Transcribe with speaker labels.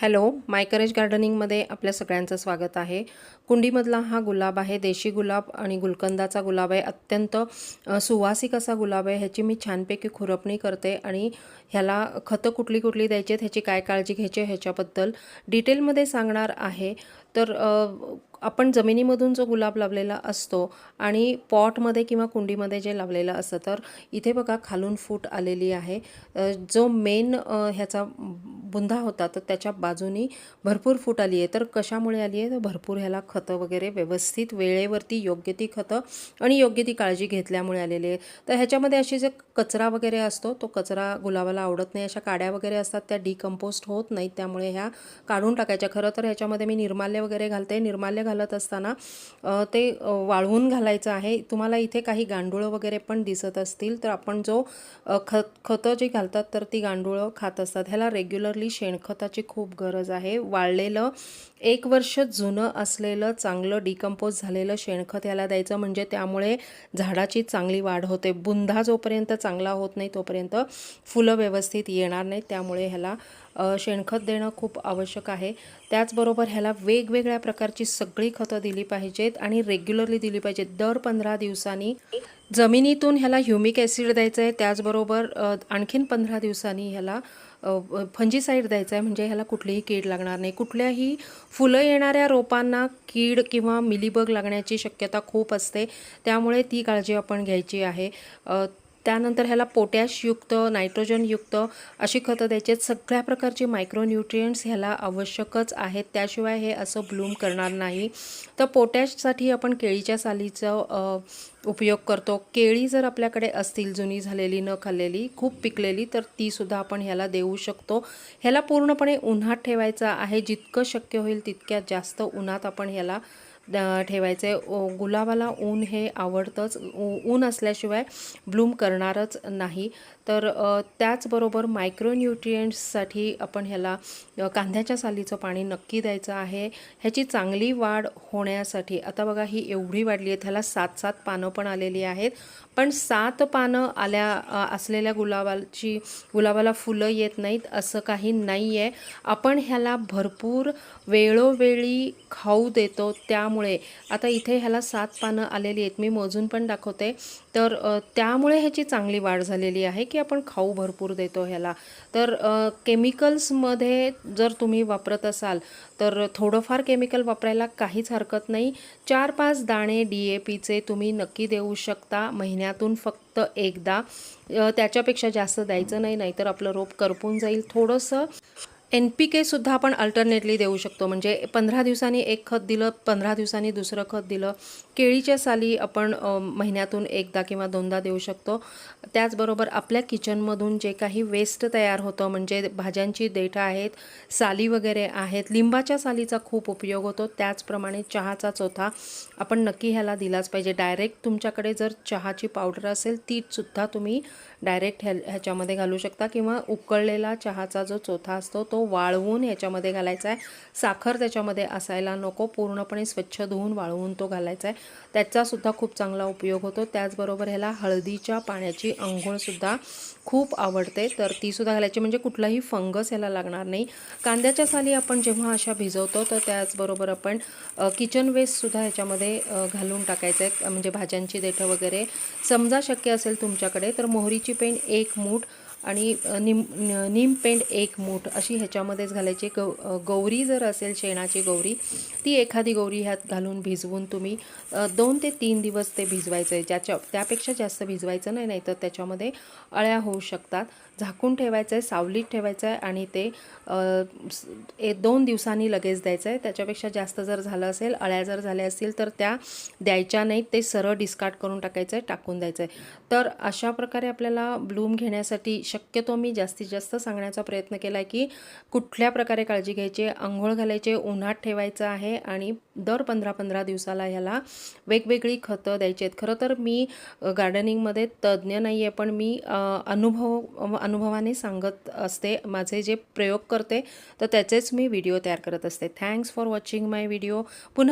Speaker 1: Hello मायकरेज गार्डनिंगमध्ये आपल्या सगळ्यांचं स्वागत आहे. कुंडीमधला हा गुलाब आहे देशी गुलाब आणि गुलकंदाचा गुलाब आहे. अत्यंत सुवासिक असा गुलाब आहे ह्याची मी छानपैकी खुरपणी करते आणि ह्याला खतं कुठली कुठली द्यायची आहेत ह्याची काय काळजी घ्यायची आहे ह्याच्याबद्दल डिटेलमध्ये सांगणार आहे. तर आपण जमिनीमधून जो गुलाब लावलेला असतो आणि पॉटमध्ये किंवा कुंडीमध्ये जे लावलेलं असतं तर इथे बघा खालून फूट आलेली आहे. जो मेन ह्याचा बुंदा होता तर त्याच्या बाजूनी भरपूर फूट आली आहे. तर कशामुळे आली आहे? तर भरपूर ह्याला खतं वगैरे व्यवस्थित वेळेवरती योग्य ती खतं आणि योग्य ती काळजी घेतल्यामुळे आलेली आहे. तर ह्याच्यामध्ये अशी जे कचरा वगैरे असतो तो कचरा गुलाबाला आवडत नाही. अशा काड्या वगैरे असतात त्या डिकम्पोस्ट होत नाहीत. त्यामुळे ह्या काढून टाकायच्या. खरं तर ह्याच्यामध्ये मी निर्माल्य वगैरे घालते. निर्माल्य घालत असताना ते वाळवून घालायचं आहे. तुम्हाला इथे काही गांडूळं वगैरे पण दिसत असतील तर आपण जो खत खतं जी घालतात तर ती गांडूळं खात असतात. ह्याला आपली शेणखताची खूप गरज आहे. वाळलेलं एक वर्ष जुनं असलेलं चांगलं डिकम्पोज झालेलं शेणखत ह्याला द्यायचं म्हणजे त्यामुळे झाडाची चांगली वाढ होते. बुंधा जोपर्यंत चांगला होत नाही तोपर्यंत फुलं व्यवस्थित येणार नाहीत. त्यामुळे ह्याला शेणखत देणं खूप आवश्यक आहे. त्याचबरोबर ह्याला वेगवेगळ्या प्रकारची सगळी खतं दिली पाहिजेत आणि रेग्युलरली दिली पाहिजेत. दर पंधरा दिवसांनी जमिनीतून ह्याला ह्युमिक ॲसिड द्यायचं आहे त्याचबरोबर आणखीन पंधरा दिवसांनी ह्याला फंजीसाईड द्यायचं आहे म्हणजे ह्याला कुठलीही कीड लागणार नाही. कुठल्याही फुलं येणाऱ्या रोपांना कीड किंवा मिलीबग लागण्याची शक्यता खूप असते. त्यामुळे ती काळजी आपण घ्यायची आहे. त्यानंतर ह्याला पोटॅशयुक्त नायट्रोजनयुक्त अशी खतं द्यायची आहेत. सगळ्या प्रकारचे मायक्रोन्यूट्रियंट्स ह्याला आवश्यकच आहेत. त्याशिवाय हे असं ब्लूम करणार नाही. तर पोटॅशसाठी आपण केळीच्या सालीचं उपयोग करतो. केळी जर आपल्याकडे असतील जुनी झालेली न खाल्लेली खूप पिकलेली तर तीसुद्धा आपण ह्याला देऊ शकतो. ह्याला पूर्णपणे उन्हात ठेवायचं आहे. जितकं शक्य होईल तितक्या जास्त उन्हात आपण ह्याला ठेवायचं. आहे गुलाबाला ऊन हे आवडतंच. ऊन असल्याशिवाय ब्लूम करणारच नाही. तर त्याचबरोबर मायक्रोन्यूट्रियंट्ससाठी आपण ह्याला कांद्याच्या सालीचं पाणी नक्की द्यायचं आहे. ह्याची चांगली वाढ होण्यासाठी आता बघा ही एवढी वाढली आहे ह्याला सात सात पानं पण आलेली आहेत. पण सात पानं आल्या असलेल्या गुलाबाची गुलाबाला फुलं येत नाहीत असं काही नाही आहे आपण ह्याला भरपूर वेळोवेळी खाऊ देतो. त्यामुळे आता इथे ह्याला सात पानं आलेली आहेत. मी मोजून पण दाखवते. तर त्यामुळे ह्याची चांगली वाढ झालेली आहे की आपण खाऊ भरपूर देतो ह्याला. तर केमिकल्समध्ये जर तुम्ही वापरत असाल तर थोडंफार केमिकल वापरायला काहीच हरकत नाही. चार पाच दाणे डी ए पीचे तुम्ही नक्की देऊ शकता. महिन्यातून फक्त एकदा. त्याच्यापेक्षा जास्त द्यायचं नाही नाहीतर आपलं रोप करपून जाईल थोडंसं. एन पी केसुद्धा आपण अल्टरनेटली देऊ शकतो. म्हणजे पंधरा दिवसांनी एक खत दिलं पंधरा दिवसांनी दुसरं खत दिलं. केळीच्या साली आपण महिन्यातून एकदा किंवा दोनदा देऊ शकतो. त्याचबरोबर आपल्या किचनमधून जे काही वेस्ट तयार होतं म्हणजे भाज्यांची देठं आहेत साली वगैरे आहेत लिंबाच्या सालीचा खूप उपयोग होतो. त्याचप्रमाणे चहाचा चोथा आपण नक्की ह्याला दिलाच पाहिजे. डायरेक्ट तुमच्याकडे जर चहाची पावडर असेल तीसुद्धा तुम्ही डायरेक्ट ह्या ह्याच्यामध्ये घालू शकता. किंवा उकळलेला चहाचा जो चोथा असतो तो वाळवून याच्यामध्ये घालायचा आहे साखर त्याच्यामध्ये असायला नको. पूर्णपणे स्वच्छ धुवून वाळवून तो घालायचा आहे त्याचासुद्धा खूप चांगला उपयोग होतो. त्याचबरोबर ह्याला हळदीच्या पाण्याची अंघोळसुद्धा खूप आवडते. तर तीसुद्धा घालायची. म्हणजे कुठलाही फंगस ह्याला लागणार नाही. कांद्याच्या साली आपण जेव्हा अशा भिजवतो तर त्याचबरोबर आपण किचन वेस्टसुद्धा ह्याच्यामध्ये घालून टाकायचं आहे म्हणजे भाज्यांची देठं वगैरे. समजा शक्य असेल तुमच्याकडे तर मोहरीची पेंड एक मूठ आणि निम नीम पेंड एक मूठ अशी ह्याच्यामध्येच घालायची. गौ गौरी जर असेल शेणाची गौरी ती एखादी गौरी ह्यात घालून भिजवून तुम्ही दोन ते तीन दिवस ते भिजवायचं आहे ज्याच्या त्यापेक्षा जास्त भिजवायचं नाही नाही तर त्याच्यामध्ये अळ्या होऊ शकतात. झाकून ठेवायचं आहे सावलीत ठेवायचं आहे आणि ते एक दोन दिवसांनी लगेच द्यायचं आहे त्याच्यापेक्षा जास्त जर झालं असेल अळ्या जर झाल्या असतील तर त्या द्यायच्या नाहीत. ते सरळ डिस्कार्ड करून टाकायचं आहे टाकून द्यायचं आहे तर अशा प्रकारे आपल्याला ब्लूम घेण्यासाठी शक्यतो मी जास्तीत जास्त सांगण्याचा प्रयत्न केला आहे की कुठल्या प्रकारे काळजी घ्यायची आंघोळ घालायचे उन्हात ठेवायचं आहे आणि दर पंधरा पंधरा दिवसाला ह्याला वेगवेगळी खतं द्यायची आहेत. खरं तर मी गार्डनिंगमध्ये तज्ज्ञ नाही आहे पण मी अनुभव अनुभवाने सांगत असते माझे जे प्रयोग करते तर त्याचेच मी व्हिडिओ तयार करत असते. Thanks for watching my video पुन्हा